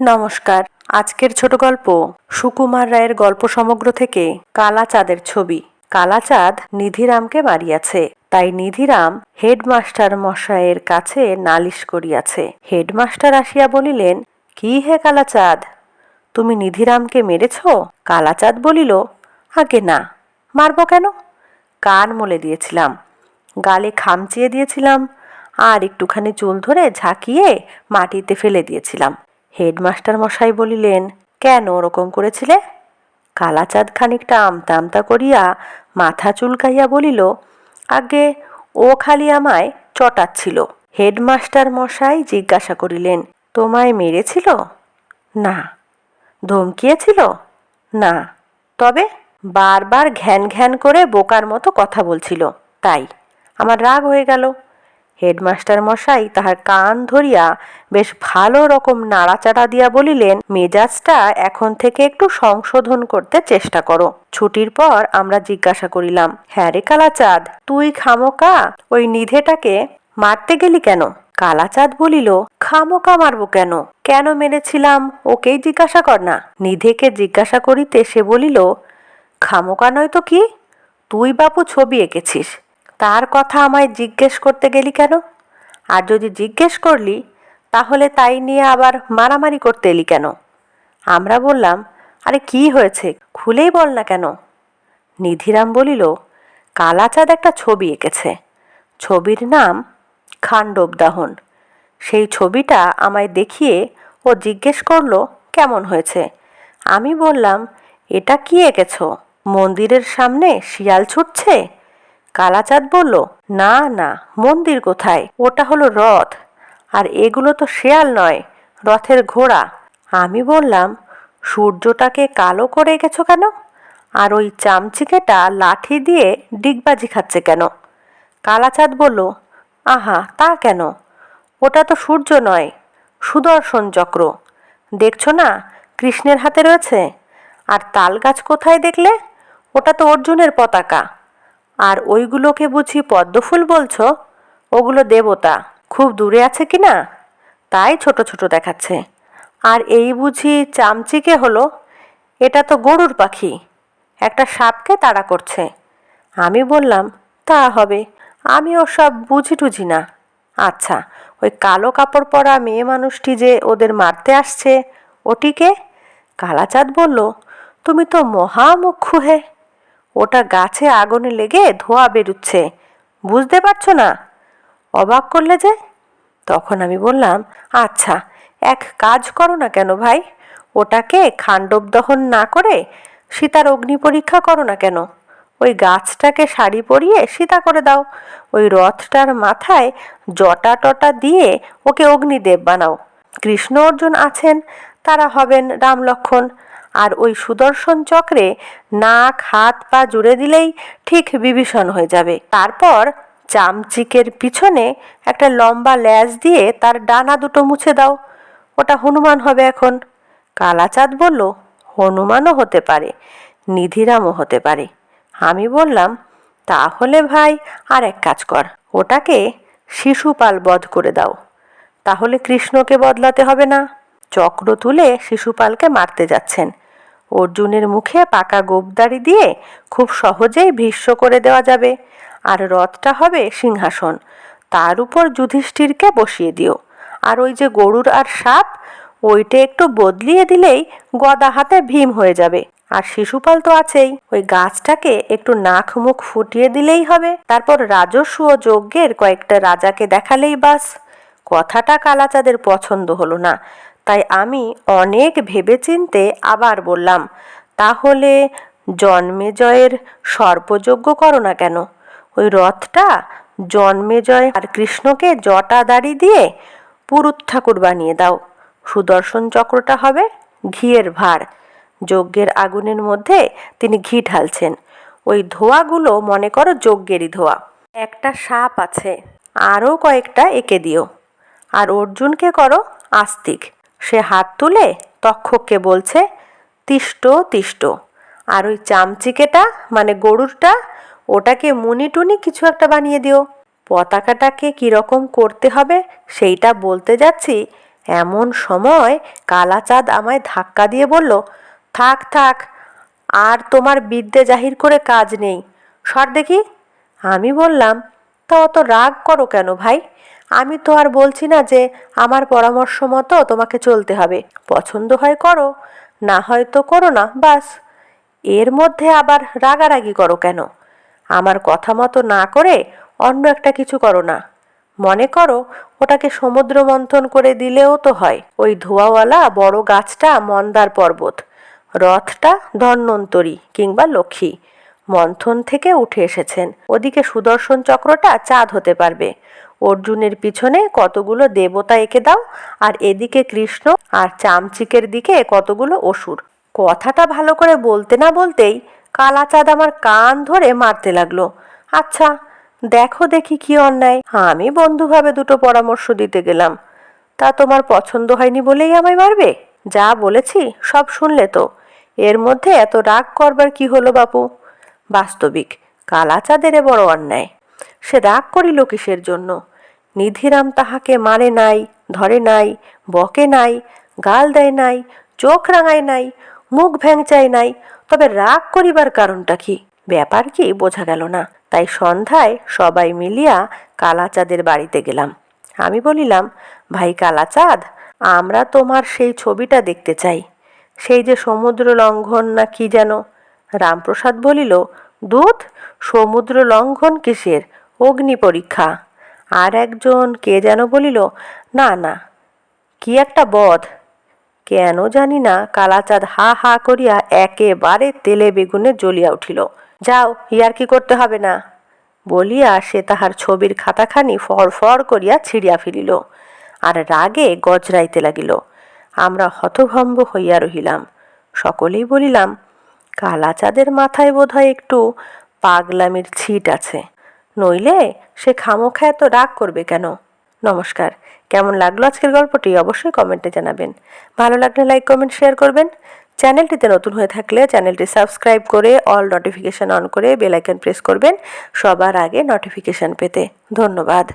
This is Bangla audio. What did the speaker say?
নমস্কার। আজকের ছোট গল্প সুকুমার রায়ের গল্প সমগ্র থেকে কালা চাঁদের ছবি। কালা চাঁদ নিধিরামকে মারিয়াছে। তাই নিধিরাম হেডমাস্টার মশাইয়ের কাছে নালিশ করিয়াছে। হেডমাস্টার আসিয়া বলিলেন, কি হে কালাচাঁদ? তুমি নিধিরামকে মেরেছ? কালাচাঁদ বলিল, আগে না। মারব কেন? কান মলে দিয়েছিলাম। গালে খামচিয়ে দিয়েছিলাম। আর একটুখানি চুল ধরে ঝাঁকিয়ে মাটিতে ফেলে দিয়েছিলাম। হেডমাস্টার মশাই বলিলেন, কেন ওরকম করেছিলে? কালাচাঁদ খানিকটা আমতা আমতা করিয়া মাথা চুলকাইয়া বলিল, আগে ও খালি আমায় চটাচ্ছিল। হেডমাস্টার মশাই জিজ্ঞাসা করিলেন, তোমায় মেরেছিল? না। ধমকিয়েছিল? না। তবে? বারবার ঘ্যান ঘ্যান করে বোকার মতো কথা বলছিল। তাই? আমার রাগ হয়ে গেল। হেডমাস্টার মশাই তাহার কান ধরিয়া বেশ ভালো রকম নাড়াচাড়া দিয়া বলিলেন, মেজাজটা এখন থেকে একটু সংশোধন করতে চেষ্টা করো। ছুটির পর আমরা জিজ্ঞাসা করিলাম হ্যাঁ রে কালাচাঁদ, তুই খামোকা? ওই নিধেটাকে মারতে গেলি কেন? কালাচাঁদ বলিল, খামোকা মারবো কেন? কেন মেরেছিলাম? ওকেই জিজ্ঞাসা কর না। নিধেকে জিজ্ঞাসা করিতে সে বলিল, খামোকা নয় তো কি? তুই বাপু ছবি এঁকেছিস। তার কথা আমায় জিজ্ঞেস করতে গেলি কেন? আর যদি জিজ্ঞেস করলি, তাহলে তাই নিয়ে আবার মারামারি করতে এলি কেন? আমরা বললাম, আরে কি হয়েছে? খুলেই বল না কেন? নিধিরাম বলিল, কালাচাঁদ একটা ছবি এঁকেছে। ছবির নাম খান্ডব দাহন সেই ছবিটা আমায় দেখিয়ে ও জিজ্ঞেস করল, কেমন হয়েছে? আমি বললাম, এটা কি এঁকেছ? মন্দিরের সামনে শিয়াল ছুটছে? কালাচাঁদ বলল, না না, মন্দির কোথায়? ওটা হলো রথ। আর এগুলো তো শেয়াল নয়, রথের ঘোড়া। আমি বললাম, সূর্যটাকে কালো করে গেছো কেন? আর ওই চামচিকেটা লাঠি দিয়ে ডিগবাজি খাচ্ছে কেন? কালাচাঁদ বলল, আহা, তা কেন? ওটা তো সূর্য নয়, সুদর্শন চক্র। দেখছ না, কৃষ্ণের হাতে রয়েছে? আর তাল গাছ কোথায় দেখলে? ওটা তো অর্জুনের পতাকা। আর ওইগুলোকে বুঝি পদ্মফুল বলছো? ওগুলো দেবতা। খুব দূরে আছে কি না? তাই ছোট ছোট দেখাচ্ছে। আর এই বুঝি চামচিকে হলো? এটা তো গরুর পাখি। একটা সাপকে তাড়া করছে। আমি বললাম, তা হবে। আমি ও সব বুঝি টুঝি না। আচ্ছা ওই কালো কাপড় পরা মেয়ে মানুষটি যে ওদের মারতে আসছে, ওটিকে? কালাচাঁদ বলল, তুমি তো মহামুখ্যু হে। ওটা গাছে আগুনে লেগে ধোয়া বেরুচ্ছে। বুঝতে পারছ না? অবাক করলে যে? তখন আমি বললাম আচ্ছা এক কাজ করো না কেন ভাই? ওটাকে খাণ্ডব দহন না করে সীতার অগ্নি পরীক্ষা করো না কেন? ওই গাছটাকে শাড়ি পরিয়ে সীতা করে দাও। ওই রথটার মাথায় জটা টটা দিয়ে ওকে অগ্নিদেব বানাও। কৃষ্ণ অর্জুন আছেন, তারা হবেন রাম লক্ষণ আর ওই সুদর্শন চক্রে নাক, হাত, পা জুড়ে দিলেই ঠিক বিভীষণ হয়ে যাবে। তারপর চামচিকের পিছনে একটা লম্বা ল্যাজ দিয়ে তার ডানা দুটো মুছে দাও। ওটা হনুমান হবে এখন। কালাচাঁদ বলল, হনুমানও হতে পারে, নিধিরামও হতে পারে। আমি বললাম, তাহলে ভাই, আর এক কাজ কর, ওটাকে শিশুপাল বধ করে দাও। তাহলে কৃষ্ণকে বদলাতে হবে না। চক্র তুলে শিশুপালকে মারতে যাচ্ছেন। অর্জুনের মুখে পাকা গোবদারি দিয়ে খুব সহজেই ভীষ্ম করে দেওয়া যাবে। আর রথটা হবে সিংহাসন। তার উপর যুধিষ্ঠিরকে বসিয়ে দিও। আর ওই যে গরুর আর সাপ, ওইটা একটু বদলিয়ে দিলেই গদা হাতে ভীম হয়ে যাবে। আর শিশুপাল তো আছেই। ওই গাছটাকে একটু নাক মুখ ফুটিয়ে দিলেই হবে। তারপর রাজস্ব ও যজ্ঞের কয়েকটা রাজাকে দেখালেই বাস। কথাটা কালাচাঁদের পছন্দ হলো না। তাই আমি অনেক ভেবেচিন্তে আবার বললাম, তাহলে জন্মেজয়ের সর্পযজ্ঞ করো না কেন? ওই রথটা জন্মেজয় আর কৃষ্ণকে জটা দাড়ি দিয়ে পুরুত ঠাকুর বানিয়ে দাও। সুদর্শন চক্রটা হবে ঘিয়ের ভার। যজ্ঞের আগুনের মধ্যে তিনি ঘি ঢালছেন। ওই ধোয়াগুলো মনে করো যজ্ঞেরই ধোয়া। একটা সাপ আছে, আরও কয়েকটা এঁকে দিও। আর অর্জুনকে করো আস্তিক। সে হাত তুলে তক্ষককে বলছে, তিষ্ট তিষ্ট। আর ওই চামচিকেটা মানে গরুরটা, ওটাকে মুনি টুনি কিছু একটা বানিয়ে দিও। পতাকাটাকে কীরকম করতে হবে সেইটা বলতে যাচ্ছি। এমন সময় কালাচাঁদ আমায় ধাক্কা দিয়ে বলল, থাক থাক, আর তোমার বিদ্যে জাহির করে কাজ নেই। সর দেখি। আমি বললাম, তা অত রাগ করো কেন ভাই? আমি তো আর বলছি না যে আমার পরামর্শ মতো তোমাকে চলতে হবে। পছন্দ হয় করো, না হয় তো করো না, বাস। এর মধ্যে আবার রাগারাগি করো কেন? আমার কথা মতো না করে অন্য একটা কিছু করো না। মনে করো ওটাকে সমুদ্র মন্থন করে দিলেও তো হয়। ওই ধোয়াওয়ালা বড় গাছটা মন্দার পর্বত, রথটা ধন্বন্তরী কিংবা লক্ষ্মী মন্থন থেকে উঠে এসেছেন। ওদিকে সুদর্শন চক্রটা চাঁদ হতে পারবে। অর্জুনের পিছনে কতগুলো দেবতা এঁকে দাও, আর এদিকে কৃষ্ণ আর চামচিকের দিকে কতগুলো অসুর। কথাটা ভালো করে বলতে না বলতেই কালাচাঁদ আমার কান ধরে মারতে লাগল। আচ্ছা দেখো দেখি কি অন্যায়। আমি বন্ধুভাবে দুটো পরামর্শ দিতে গেলাম। তা তোমার পছন্দ হয়নি বলেই আমায় মারবে? যা বলেছি সব শুনলে তো। এর মধ্যে এত রাগ করবার কি হলো বাপু? বাস্তবিক কালাচাঁদের বড় অন্যায়। সে রাগ করিল কিসের জন্য? নিধিরাম তাহাকে মারে নাই, ধরে নাই, বকে নাই, গাল দেয় নাই, চোখ রাঙায় নাই, মুখ ভ্যাংচায় নাই, তবে রাগ করিবার কারণটা কি? ব্যাপার কি বোঝা গেল না। তাই সন্ধ্যায় সবাই মিলিয়া কালাচাঁদের বাড়িতে গেলাম। আমি বলিলাম, ভাই কালাচাঁদ, আমরা তোমার সেই ছবিটা দেখতে চাই। সেই যে সমুদ্র লঙ্ঘন না কি যেন? রামপ্রসাদ বলিল, দূত, সমুদ্র লঙ্ঘন কিসের? অগ্নি পরীক্ষা। আর একজন কে যেন বলিল, না না, কি একটা বধ। কেন জানি না? কালাচাঁদ হা হা করিয়া একেবারে তেলে বেগুনে জ্বলিয়া উঠিল। যাও, ইয়ার কি করতে হবে না? বলিয়া সে তাহার ছবির খাতাখানি ফর করিয়া ছিঁড়িয়া ফেলিল আর রাগে গজরাইতে লাগিল। আমরা হতভম্ব হইয়া রহিলাম। সকলেই বলিলাম, কালাচাঁদের মাথায় বোধহয় একটু পাগলামির ছিট আছে। নইলে সে খামোখা এত রাগ করবে কেন? নমস্কার। কেমন লাগল আজকের গল্পটি অবশ্যই কমেন্টে জানাবেন। ভালো লাগলে লাইক, কমেন্ট, শেয়ার করবেন। চ্যানেলটিতে নতুন হয়ে থাকলে চ্যানেলটি সাবস্ক্রাইব করে অল নোটিফিকেশান অন করে বেলাইকন প্রেস করবেন সবার আগে নোটিফিকেশান পেতে। ধন্যবাদ।